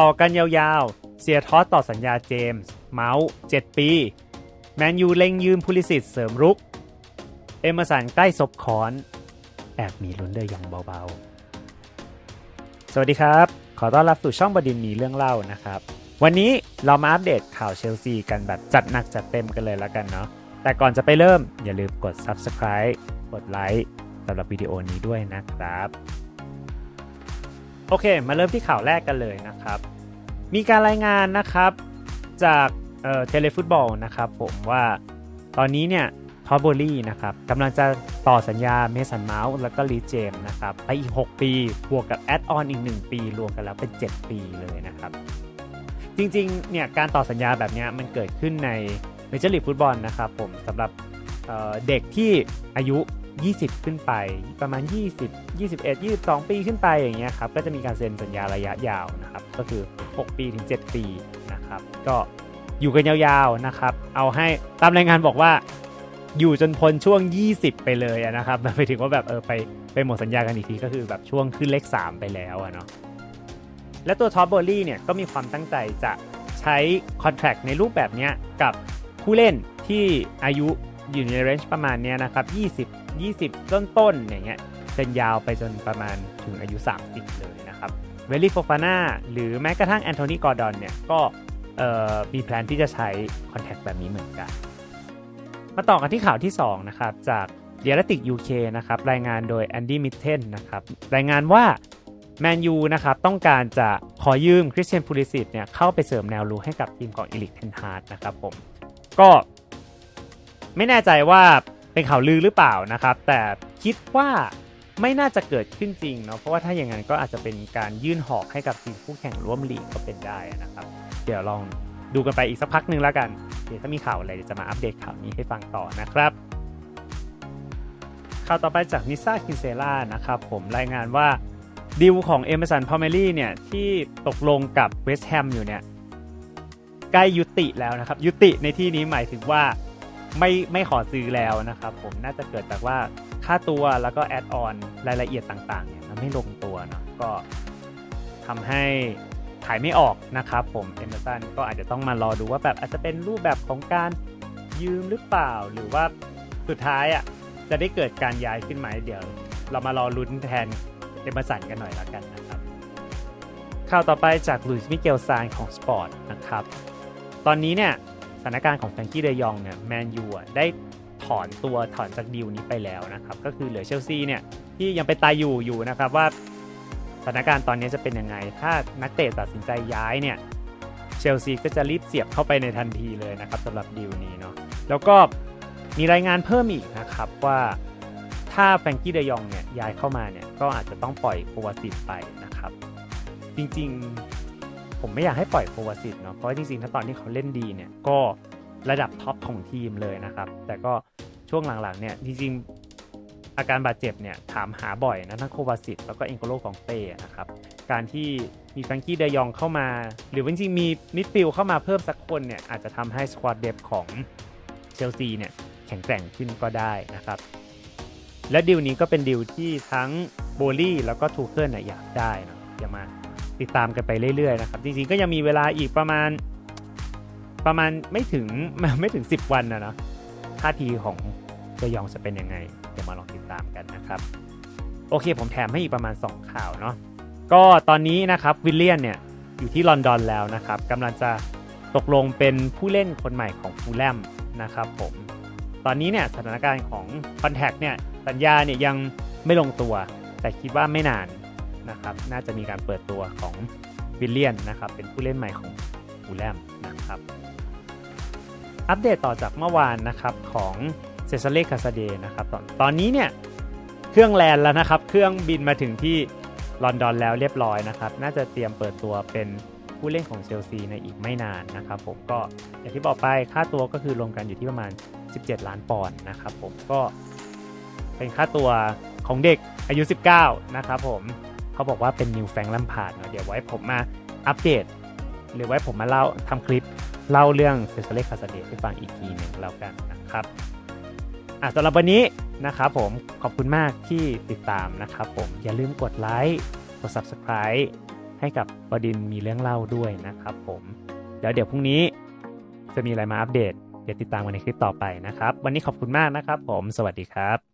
ต่อกันยาวๆ เสียทอสต่อสัญญาเจมส์ เมาส์7ปี แมนยูเล็งยืมพูลิสิตเสริมรุก เอเมสันใกล้ศพคอน แอบมีลุ้นเดยองเบาๆ สวัสดีครับ ขอต้อนรับสู่ช่องบดินมีเรื่องเล่านะครับ วันนี้เรามาอัปเดตข่าวเชลซีกันแบบจัดหนักจัดเต็มกันเลยแล้วกันเนาะ แต่ก่อนจะไปเริ่มอย่าลืมกด Subscribe กดไลค์สำหรับวิดีโอนี้ด้วยนะครับ โอเค มาเริ่มที่ข่าวแรกกันเลยนะครับ มีการรายงานนะครับจากเอ่อเทเลฟุตบอลนะครับผมว่าตอนนี้เนี่ยทอ b โบลี่นะครับกำลังจะต่อสัญญาเมสันเมาส์แล้วก็ลีเจมนะครับไปอีก 6 ปีบวกกับแอดออนอีก 1 ปี รวมกันแล้วเป็น 7 ปีเลยนะครับ จริงๆเนี่ยการต่อสัญญาแบบนี้มันเกิดขึ้นในเมเจอร์ลีกฟุตบอลนะครับผมสำหรับเเด็กที่อายุ 20 ขึ้นไปประมาณ 20 21 22 ปีขึ้นไปอย่างเงี้ยครับก็จะมีการเซ็นสัญญาระยะยาวนะครับก็คือ 6 ปีถึง 7 ปีนะครับก็อยู่กันยาวๆนะครับเอาให้ตามรายงานบอกว่าอยู่จนพ้นช่วง 20 ไปเลยนะครับหมายถึงว่าแบบเออไปไปหมดสัญญากันอีกทีก็คือแบบช่วงขึ้นเลข 3 ไปแล้วเนาะและตัวท็อปเบอร์รี่เนี่ยก็มีความตั้งใจจะใช้คอนแท c t ในรูปแบบเนี้ยกับผู้เล่นที่อายุ อยู่ในเรนจ์ประมาณเนี้ยนะครับ20 20 ต้นๆอย่างเงี้ยเป็นยาวไปจนประมาณถึงอายุ 30 เลยนะครับเวลลี่โฟฟาน่าหรือแม้กระทั่งแอนโทนีกอร์ดอนเนี่ยก็มีแพลนที่จะใช้คอนแท c t แบบนี้เหมือนกัน มาต่อกันที่ข่าวที่ 2 นะครับจากเดียร์ติก UK นะครับรายงานโดยแอนดี้มิทเทนนะครับรายงานว่าแมนยูนะครับต้องการจะขอยืมคริสเตียนพูลิสิตเนี่ยเข้าไปเสริมแนวรู้ให้กับทีมของอีลิกเทนฮาร์ดนะครับผมก็ ไม่แน่ใจว่าเป็นข่าวลือหรือเปล่านะครับ แต่คิดว่าไม่น่าจะเกิดขึ้นจริงเนาะเพราะว่าถ้าอย่างนั้นก็อาจจะเป็นการยื่นหอกให้กับทีมคู่แข่งร่วมลีกก็เป็นได้นะครับ เดี๋ยวลองดูกันไปอีกสักพักหนึ่งแล้วกัน เดี๋ยวถ้ามีข่าวอะไรจะมาอัปเดตข่าวนี้ให้ฟังต่อนะครับข่าวต่อไปจากนิซ่าคินเซล่านะครับผมรายงานว่าดิวของเอเมสันพอมเมลี่เนี่ยที่ตกลงกับเวสต์แฮมอยู่เนี่ยใกล้ยุติแล้วนะครับ ยุติในที่นี้หมายถึงว่า ไม่ไม่ขอซื้อแล้วนะครับผมน่าจะเกิดจากว่าค่าตัวแล้วก็แอดออนรายละเอียดต่างๆเนี่ยมันไม่ลงตัวเนาะก็ทำให้ขายไม่ออกนะครับผมเอเมสันก็อาจจะต้องมารอดูว่าแบบอาจจะเป็นรูปแบบของการยืมหรือเปล่า หรือว่าสุดท้ายอะจะได้เกิดการย้ายขึ้นไหมเดี๋ยว เรามารอลุ้นแทนเอเมสันกันหน่อยแล้วกันนะครับ ข่าวต่อไปจากลุยส์มิเกลซานของสปอร์ตนะครับ ตอนนี้เนี่ย สถานการณ์ของแฟรงกี้เดยองเนี่ยแมนยูได้ถอนตัวถอนจากดีลนี้ไปแล้วนะครับ ก็คือเหลือเชลซีเนี่ยที่ยังเป็นตายอยู่อยู่นะครับว่าสถานการณ์ตอนนี้จะเป็นยังไง ถ้านักเตะตัดสินใจย้ายเนี่ยเชลซีก็จะรีบเสียบเข้าไปในทันทีเลยนะครับสำหรับดีลนี้เนาะแล้วก็มีรายงานเพิ่มอีกนะครับว่าถ้าแฟรงกี้เดยองเนี่ยย้ายเข้ามาเนี่ยก็อาจจะต้องปล่อยโควาซิตไปนะครับ จริงๆ ผมไม่อยากให้ปล่อยโควาซิตเนาะเพราะว่าจริงๆถ้าตอนที่เขาเล่นดีเนี่ยก็ระดับท็อปของทีมเลยนะครับ แต่ก็ช่วงหลังๆเนี่ยจริงๆอาการบาดเจ็บเนี่ยถามหาบ่อยนะทั้งโควาซิตแล้วก็เอ็นโกโลของเต้นะครับ การที่มีแฟรงกี้เดยองเข้ามา หรือว่าจริงๆมีมิดฟิลเข้ามาเพิ่มสักคนเนี่ยอาจจะทำให้สควอตเดฟของเชลซีเนี่ยแข็งแกร่งขึ้นก็ได้นะครับ และดิวนี้ก็เป็นดิวที่ทั้งโบลี่แล้วก็ทูเคิลน่ยอยากได้นะอย่ามา ติดตามกันไปเรื่อยๆนะครับ จริงๆก็ยังมีเวลาอีกประมาณประมาณไม่ถึงไม่ถึง 10 วันนะเนาะท่าทีของเจยองจะเป็นยังไง เดี๋ยวมาลองติดตามกันนะครับ โอเคผมแถมให้อีกประมาณ 2 ข่าวเนาะก็ตอนนี้นะครับวิลเลียนเนี่ยอยู่ที่ลอนดอนแล้วนะครับกำลังจะตกลงเป็นผู้เล่นคนใหม่ของฟูลแลมนะครับผมตอนนี้เนี่ยสถานการณ์ของคอนแทคเนี่ยสัญญาเนี่ยยังไม่ลงตัว แต่คิดว่าไม่นาน นะครับน่าจะมีการเปิดตัวของวิลเลียนนะครับเป็นผู้เล่นใหม่ของฟูลแลมนะครับอัปเดตต่อจากเมื่อวานนะครับของเซซาเล่คาซาเดนะครับตอนตอนนี้เนี่ยเครื่องแลนแล้วนะครับ เครื่องบินมาถึงที่ลอนดอนแล้วเรียบร้อยนะครับ น่าจะเตรียมเปิดตัวเป็นผู้เล่นของเชลซีในอีกไม่นานนะครับผมก็อย่างที่บอกไปค่าตัวก็คือรวมกันอยู่ที่ประมาณ 17 ล้านปอนด์นะครับผมก็เป็นค่าตัวของเด็กอายุ 19 นะครับผม เขาบอกว่าเป็นนิวแฟงลัมพาร์ดเดี๋ยวไว้ผมมาอัปเดต หรือไว้ผมมาเล่าทำคลิปเล่าเรื่องเซซเล่คาซาเดให้ฟังอีกทีหนึ่งแล้วกันนะครับอะสำหรับวันนี้นะครับผมขอบคุณมากที่ติดตามนะครับผมอย่าลืมกดไลค์กด Subscribe ให้กับบดินมีเรื่องเล่าด้วยนะครับผมแล้วเดี๋ยวพรุ่งนี้จะมีอะไรมาอัปเดต เดี๋ยวติดตามกันในคลิปต่อไปนะครับ วันนี้ขอบคุณมากนะครับผมสวัสดีครับ